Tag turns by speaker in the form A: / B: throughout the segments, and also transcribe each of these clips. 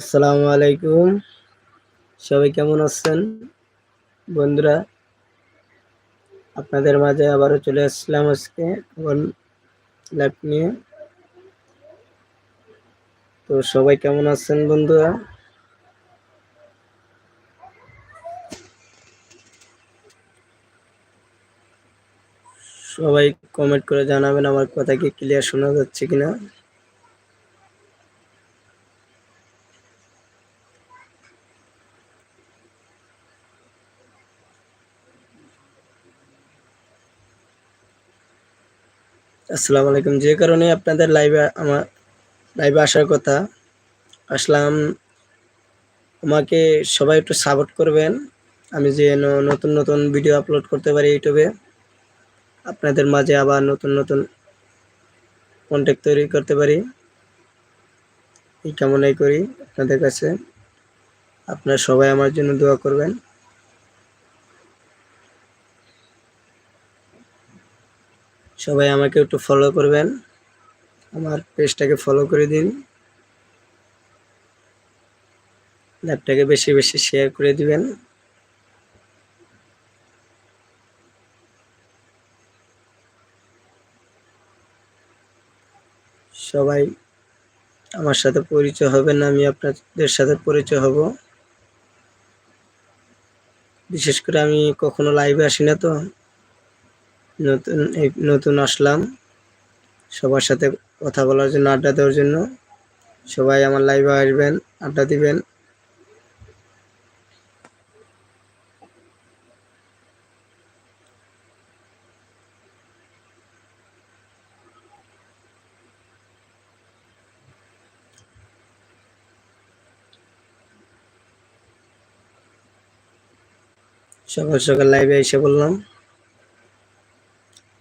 A: আসসালামু আলাইকুম। সবাই কেমন আছেন? বন্ধুরা, আপনাদের মাঝে আবারও চলে আসলাম আজকে লাইভ নিয়ে। তো সবাই কেমন আছেন বন্ধুরা? সবাই কমেন্ট করে জানাবেন আমার কথা কি ক্লিয়ার শোনা যাচ্ছে কিনা। আসসালামু আলাইকুম। যে কারণে আপনাদের লাইভে আমার লাইভে আসার কথা, আসলাম। আমাকে সবাই একটু সাপোর্ট করবেন। আমি যে নতুন নতুন ভিডিও আপলোড করতে পারি ইউটিউবে, আপনাদের মাঝে আবার নতুন নতুন কন্ট্যাক্ট তৈরি করতে পারি। এই কামনাই করি আপনাদের কাছে। আপনারা সবাই আমার জন্য দোয়া করবেন। সবাই আমাকে একটু ফলো করবেন। আমার পেজটাকে ফলো করে দিন। ল্যাপটাকে বেশি বেশি শেয়ার করে দিবেন। সবাই আমার সাথে পরিচয় হবেন আমি আপনাদের সাথে পরিচয় হব। বিশেষ করে আমি কখনো লাইভে আসি না তো। নতুন নতুন আসলাম সবার সাথে কথা বলার জন্য, আড্ডা দেওয়ার জন্য। সবাই আমার লাইভে আসবেন, আড্ডা দিবেন। সকাল সকাল লাইভে এসে বললাম।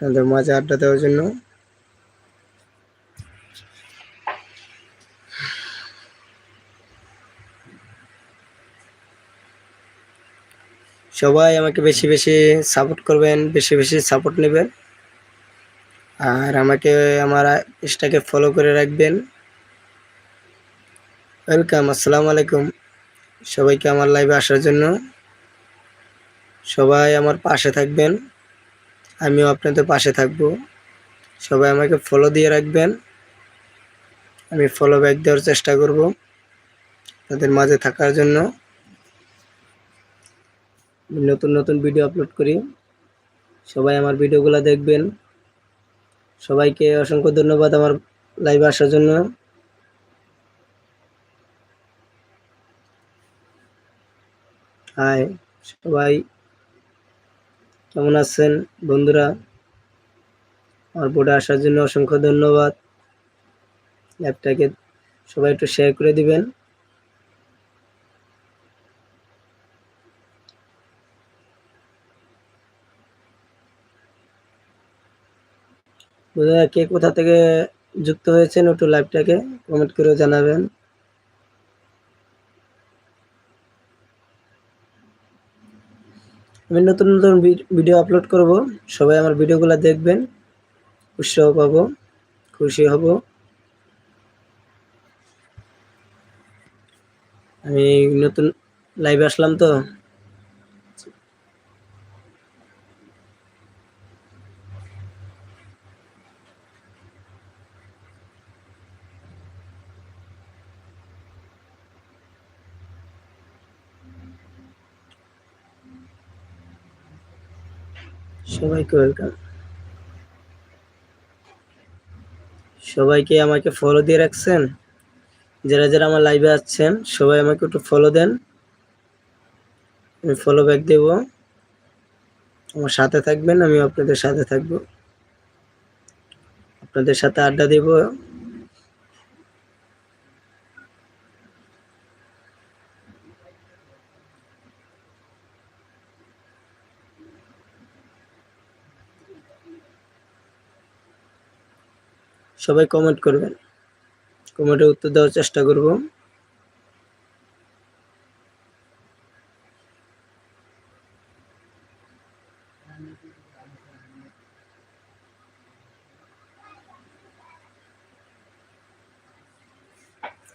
A: আপনাদের মাঝে আড্ডা দেওয়ার জন্য। সবাই আমাকে বেশি বেশি সাপোর্ট করবেন, বেশি বেশি সাপোর্ট নেবেন। আর আমাকে, আমার পেজটাকে ফলো করে রাখবেন। ওয়েলকাম আসসালামু আলাইকুম। সবাইকে আমার লাইভে আসার জন্য। সবাই আমার পাশে থাকবেন। আমিও আপনাদের পাশে থাকব। সবাই আমাকে ফলো দিয়ে রাখবেন। আমি ফলো ব্যাক দেওয়ার চেষ্টা করব তাদের মাঝে থাকার জন্য। নতুন নতুন ভিডিও আপলোড করি। সবাই আমার ভিডিওগুলো দেখবেন। সবাইকে অসংখ্য ধন্যবাদ আমার লাইভে আসার জন্য। হাই সবাই। কেমন আছেন বন্ধুরা? আমার বোর্ডে আসার জন্য অসংখ্য ধন্যবাদ। অ্যাপটাকে সবাই একটু শেয়ার করে দিবেন। কে কোথা থেকে যুক্ত হয়েছেন একটু লাইভটাকে কমেন্ট করে জানাবেন। আমি নতুন নতুন ভিডিও আপলোড করব। সবাই আমার ভিডিওগুলো দেখবেন। উৎসাহ পাব, খুশি হব। আমি নতুন লাইভে আসলাম তো। সবাইকে ওয়েলকাম সবাইকে আমাকে ফলো দিয়ে রাখছেন? যারা যারা আমার লাইভে আসছেন, সবাই আমাকে একটু ফলো দেন। আমি ফলো ব্যাক দেব। আমার সাথে থাকবেন আমি আপনাদের সাথে থাকব। আপনাদের সাথে আড্ডা দেব। সবাই কমেন্ট করবেন। কমেন্টে উত্তর দেওয়ার চেষ্টা করব।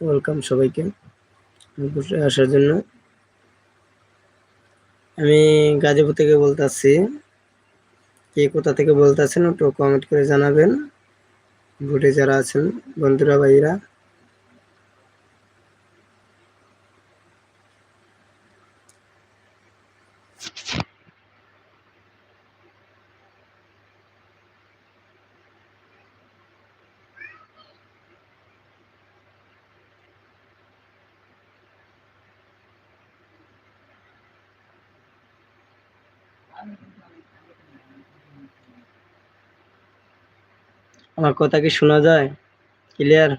A: ওয়েলকাম সবাইকে আসার জন্য। আমি গাজীপুর থেকে বলতে বলতেছি। কে কোথা থেকে বলতেছেন একটু কমেন্ট করে জানাবেন। ভোটে যারা আছেন বন্ধুরা ভাইরা আমার কথা কি শোনা যায়? ক্লিয়ার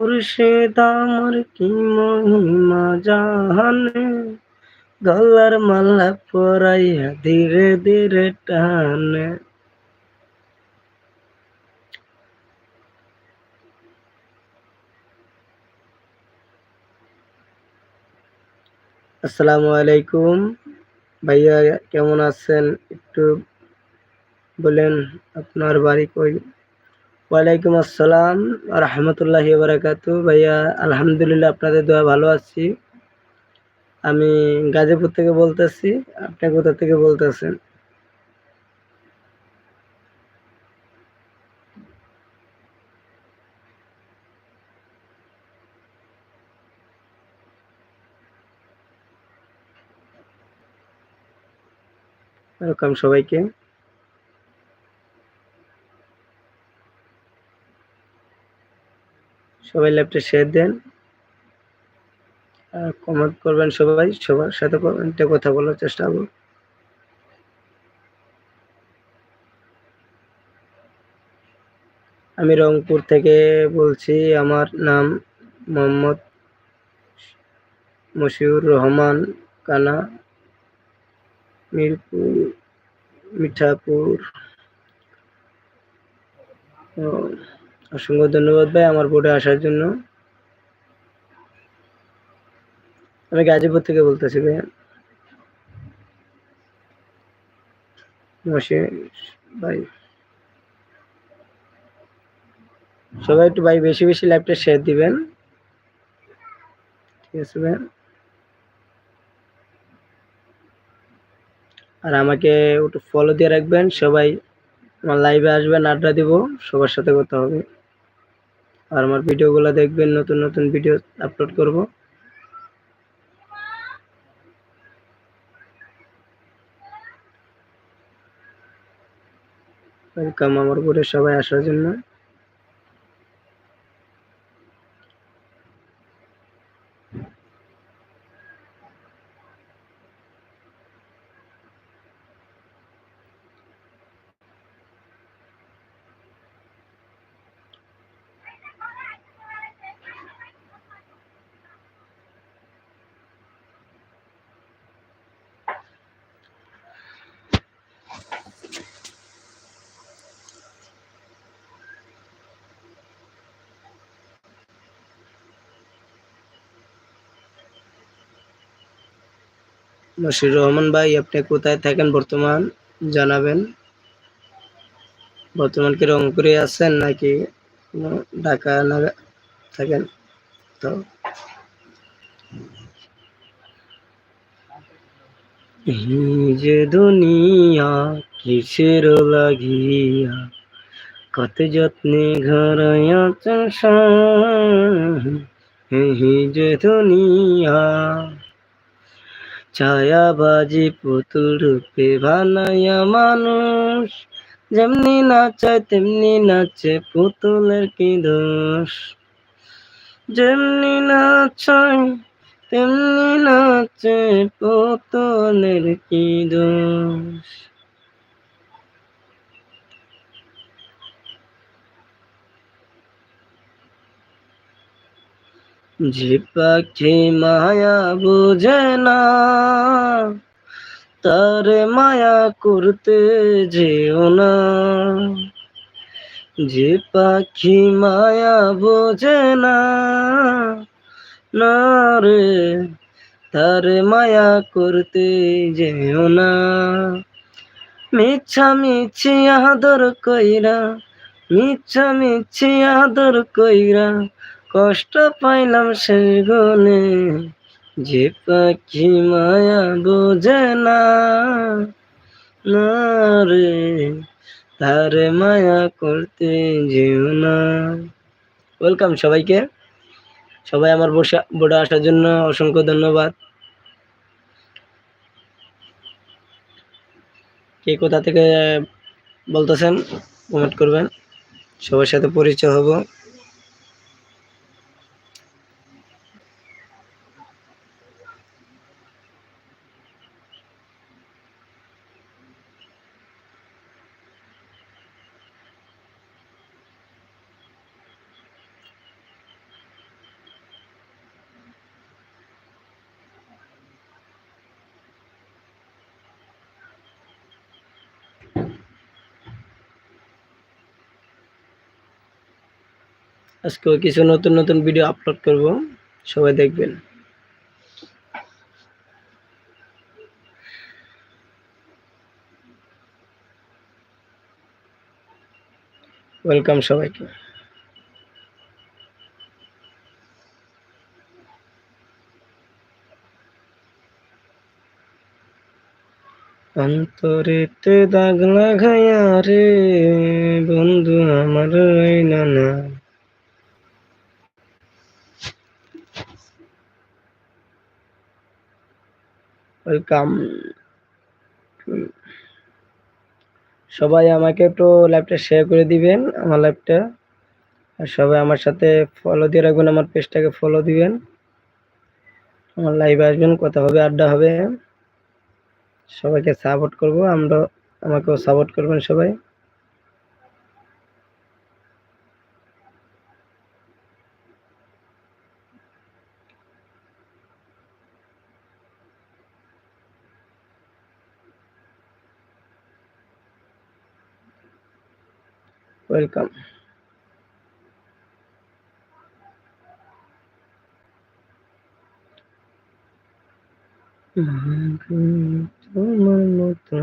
A: মুর্শিদ আমার কি মহিমা জাহানে? গলার মালা পরাইয়া ধীরে ধীরে টানে। আসসালামু আলাইকুম। ভাইয়া, কেমন আছেন? একটু বলেন, আপনার বাড়ি কই? ওয়ালাইকুম আসসালাম, রহমতুল্লাহ বারাকাত। ভাইয়া, আলহামদুলিল্লাহ, আপনাদের দোয়া ভালো আছি। আমি গাজীপুর থেকে বলতেছি, আপনি কোথা থেকে বলতেছেন? ওয়েলকাম সবাইকে। সবাই ল্যাপটপ শেয়ার দেন। আর কমেন্ট করবেন সবাই, সবার সাথে কমেন্টে কথা বলার চেষ্টা করব। আমি রংপুর থেকে বলছি, আমার নাম মোহাম্মদ মশিউর রহমান কানা। মিরপুর, মিঠাপুর। অসংখ্য ধন্যবাদ ভাই আমার বোর্ডে আসার জন্য। আমি গাজীপুর থেকে বলতেছি ভাই ভাই। সবাই একটু ভাই বেশি বেশি লাইভটা শেয়ার দিবেন। ঠিক আছে ভাই আর আমাকে একটু ফলো দিয়ে রাখবেন। সবাই আমার লাইভে আসবেন, আড্ডা দিব, সবার সাথে কথা হবে। আর আমার ভিডিওগুলো দেখবেন, নতুন নতুন ভিডিও আপলোড করব। ওয়েলকাম আমার ঘরে সবাই আসার জন্য। মশির রহমান ভাই, আপনি কোথায় থাকেন বর্তমান? জানাবেন। বর্তমান কি রংপুরে আছেন নাকি ঢাকা না থাকেন? তো। যে দুনিয়া কিসের লাগিয়া, কত যত্নে ঘরাইয়া হি, যে দুনিয়া ছায়াবাজি পুতুল রূপে বানাইয়া মানুষ। যেমনি নাচায়, তেমনি নাচে পুতুলের কি দোষ? যেমনি নাচায়, তেমনি নাচে পুতুলের কি দোষ? যে পাখি মায়া বুঝে না। তার মায়া করতে যেও না। যে পাখি মায়া বোঝে না রে, তারে মায়া করতে যেও না। মিছা মিছি আদর কইরা, মিছা মিছি আদর কইরা কষ্ট পাইলাম সে গনে যে পাখি মায়া বোঝে না রে, তারে মায়া করতে যেও না। ওয়েলকাম সবাইকে। সবাই আমার বসা, বোর্ডে আসার জন্য অসংখ্য ধন্যবাদ। কে কোথা থেকে বলতেছেন কমেন্ট করবেন। সবার সাথে পরিচয় হব। আজকে কিছু নতুন নতুন ভিডিও আপলোড করব। সবাই দেখবেন। ওয়েলকাম সবাইকে। অন্তরেতে দাগ লাগাইয়া রে বন্ধু আমার নানা ওয়েলকাম সবাই আমাকে একটু লাইভটা শেয়ার করে দিবেন, আমার লাইভটা আর সবাই আমার সাথে ফলো দিয়ে রাখবেন, আমার পেজটাকে ফলো দিবেন। আমার লাইভে আসবেন, কথা হবে, আড্ডা হবে। সবাইকে সাপোর্ট করব আমরা আমাকেও সাপোর্ট করবেন সবাই। ওয়েলকাম তোমার মতো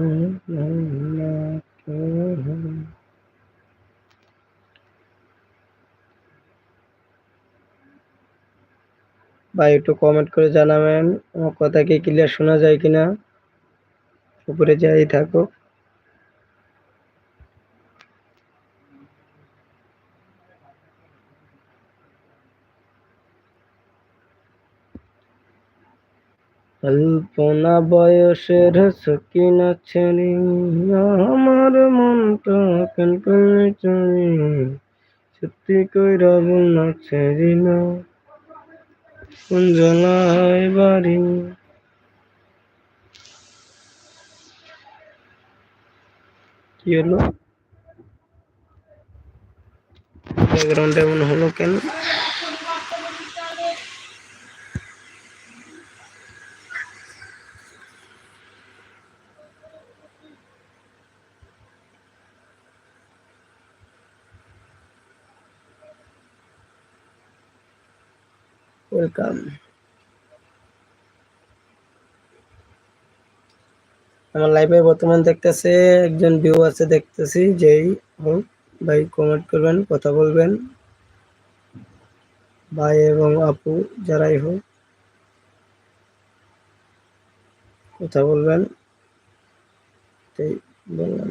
A: একটু কমেন্ট করে জানাবেন, আমার কথা কি ক্লিয়ার শোনা যায় কিনা? উপরে যাই থাকো অল্পনা বয়সের সকিনা ছেড়ে আমার মনটা কেন চলে? সত্যি কইরা বলনা ছেড়ি না কুঞ্জলায় বাড়ি? কি হলো? ব্যাকগ্রাউন্ড এমন হলো কেন? ওয়েলকাম আমার লাইভে বর্তমান দেখতেছে, একজন ভিউ আছে, দেখতেছি, যেই হোক, ভাই কমেন্ট করবেন, কথা বলবেন। ভাই এবং আপু, যারাই হোক, কথা বলবেন। বললাম।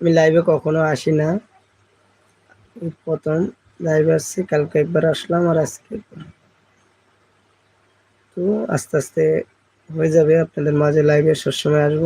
A: আমি লাইভে কখনো আসি না। প্রথম লাইভ আসছি, কালকে একবার আসলাম আর আজকে তো আস্তে আস্তে হয়ে যাবে, আপনাদের মাঝে লাইভে সবসময় আসব।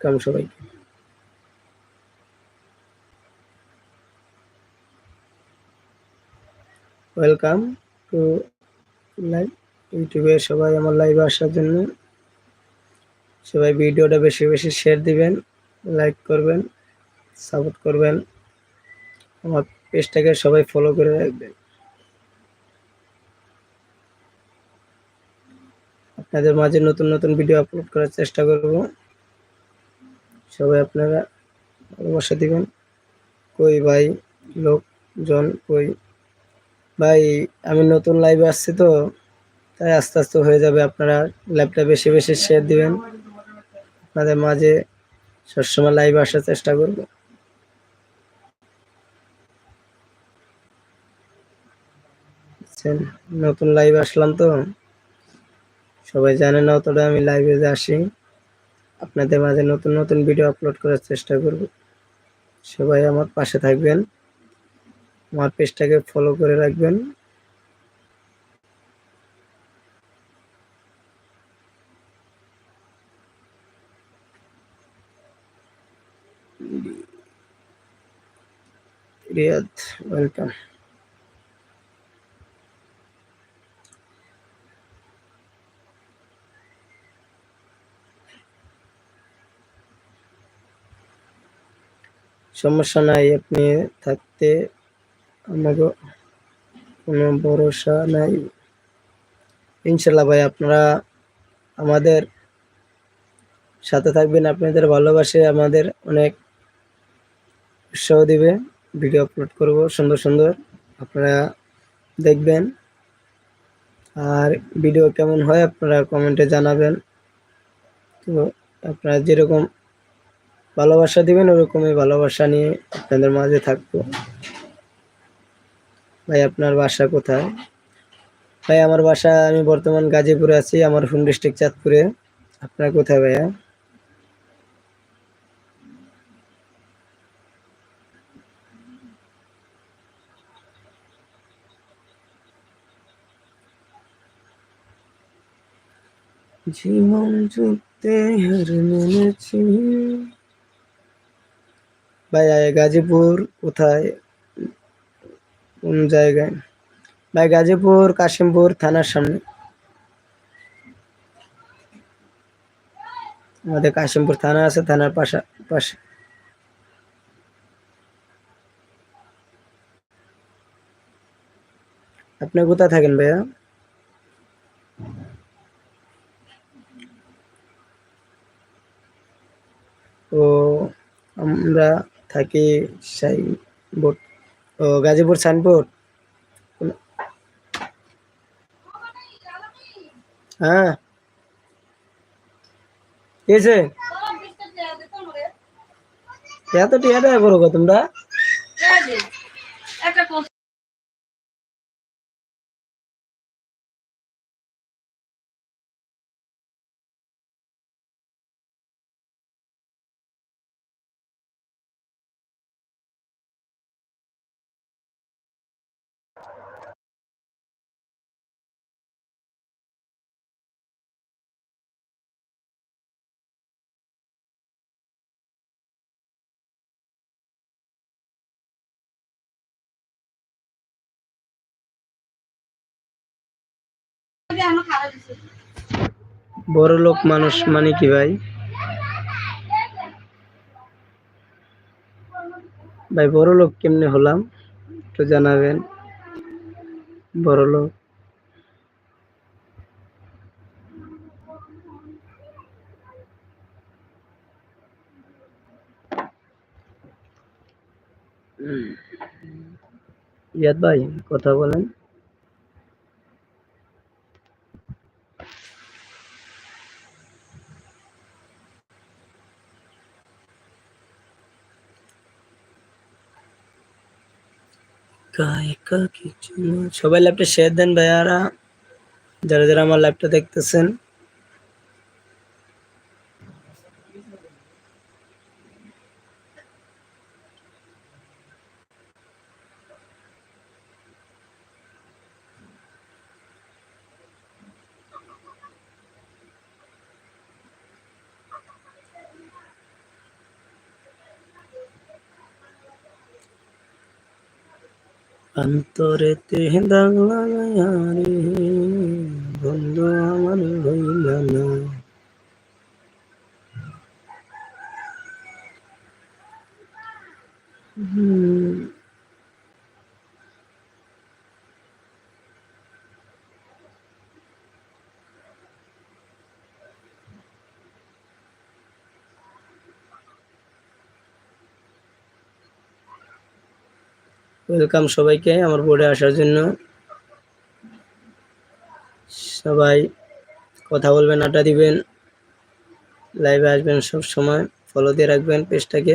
A: ওয়েলকাম সবাইকে। ওয়েলকাম টু লাইভ ইউটিউবে সবাই আমার লাইভে আসার জন্য। সবাই ভিডিওটা বেশি বেশি শেয়ার দিবেন লাইক করবেন সাপোর্ট করবেন। আমার পেজটাকে সবাই ফলো করে রাখবেন। আপনাদের মাঝে নতুন নতুন ভিডিও আপলোড করার চেষ্টা করব। সবাই আপনারা ভালোবাসা দিবেন। কই ভাই, লোকজন কই? ভাই, আমি নতুন লাইভে আসছি তো, তাই আস্তে আস্তে হয়ে যাবে আপনারা লাইভটা বেশি বেশি শেয়ার দিবেন। আপনাদের মাঝে সবসময় লাইভে আসার চেষ্টা করব। নতুন লাইভ আসলাম তো। সবাই জানে না অতটা আমি লাইভে যে আসি। আপনাদের মাঝে নতুন নতুন ভিডিও আপলোড করার চেষ্টা করব। সবাই আমার পাশে থাকবেন, আমার পেজটাকে ফলো করে রাখবেন। রিয়াদ ওয়েলকাম সমস্যা নাই, আপনি থাকতে আমাকে কোনো ভরসা নাই। ইনশাল্লাহ ভাই, আপনারা আমাদের সাথে থাকবেন, আপনাদের ভালোবাসে আমাদের অনেক উৎসাহ দিবে। ভিডিও আপলোড করব, সুন্দর সুন্দর আপনারা দেখবেন। আর ভিডিও কেমন হয় আপনারা কমেন্টে জানাবেন। তো আপনারা যেরকম ভালোবাসা দিবেন, ওরকমই ভালোবাসা নিয়ে আপনাদের মাঝে থাকব। ভাই, আপনার বাসা কোথায়? ভাই, আমার বাসা আমি বর্তমান গাজীপুরে আছি, আমার হোম ডিস্ট্রিক্ট চাঁদপুরে। আপনার কোথায় ভাইয়া? জীবন যুদ্ধে হার মেনেছি। ভাই গাজীপুর কোথায়? কোন জায়গায়? ভাই, গাজীপুর, কাশিমপুর থানার সামনে। আমাদের কাশিমপুর থানা আছে, থানার পাশা পাশে। আপনি কোথায় থাকেন ভাইয়া? ও, আমরা থাকি সাইনবোর্ড ও গাজীপুর সাইনবোর্ড। হ্যাঁ। কেছে এত টিয়া দেয়া করো তোমরা? বড় লোক মানুষ মানে কি ভাই? ভাই, বড় লোক কেমনে হলাম? একটু জানাবেন। বড় লোক। ইয়াদ ভাই, কথা বলেন। গায়িকা কিছু সবাই ল্যাপটা শেয়ার দেন ভাইয়ারা। যারা যারা আমার ল্যাপটা দেখতেছেন। অন্তরেতে দাগ লাগাইয়া রে বন্ধু আমার হইল না। হুম, ওয়েলকাম সবাইকে আমার বোর্ডে আসার জন্য। সবাই কথা বলবেন, আড্ডা দিবেন লাইভে আসবেন সব সময়। ফলো দিয়ে রাখবেন পেজটাকে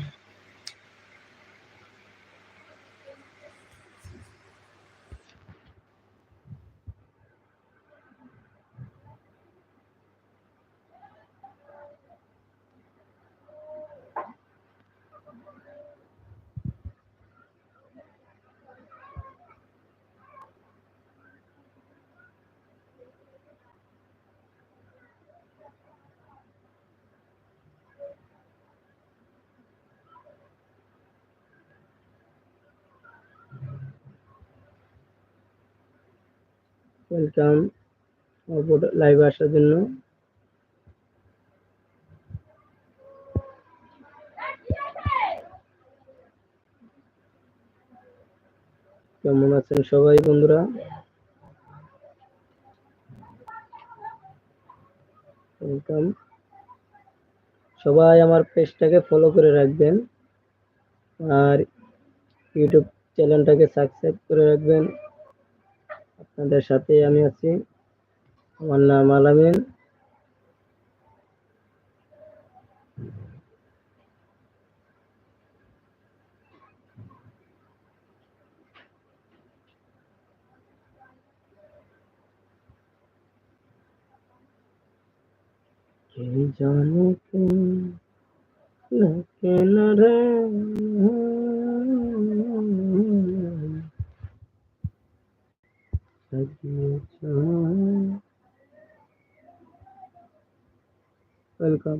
A: ওয়েলকাম লাইভে আসার জন্য। কেমন আছেন সবাই বন্ধুরা? ওয়েলকাম সবাই আমার পেজটাকে ফলো করে রাখবেন। আর ইউটিউব চ্যানেলটাকে সাবস্ক্রাইব করে রাখবেন। আপনাদের সাথে আমি আছি। আমার নাম আলামিন। কে জানে কেন কেন রে ওয়েলকাম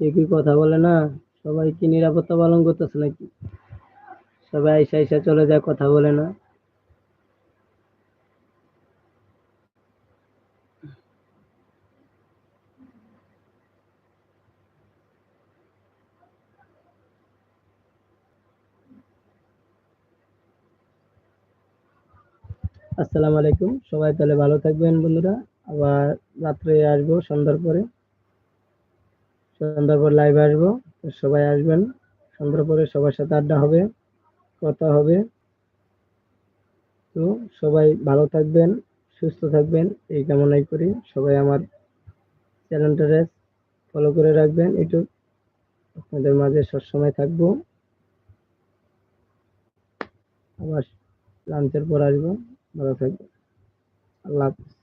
A: কে কি কথা বলে না? সবাই কি নিরাপত্তা পালন করতেছে নাকি? সবাই আইসা আইসা চলে যায়, কথা বলে না। আসসালামু আলাইকুম। সবাই তাহলে ভালো থাকবেন বন্ধুরা। আবার রাত্রে আসব সন্ধ্যার পরে। সন্ধ্যার পর লাইভে আসব। সবাই আসবেন। সন্ধ্যার পরে সবার সাথে আড্ডা হবে, কথা হবে। তো সবাই ভালো থাকবেন, সুস্থ থাকবেন, এই কামনাই করি। সবাই আমার চ্যানেলটারে ফলো করে রাখবেন। একটু আপনাদের মাঝে সবসময় থাকব। আবার লাঞ্চের পর আসব। ভালো থাকবেন আল্লাহ হাফিজ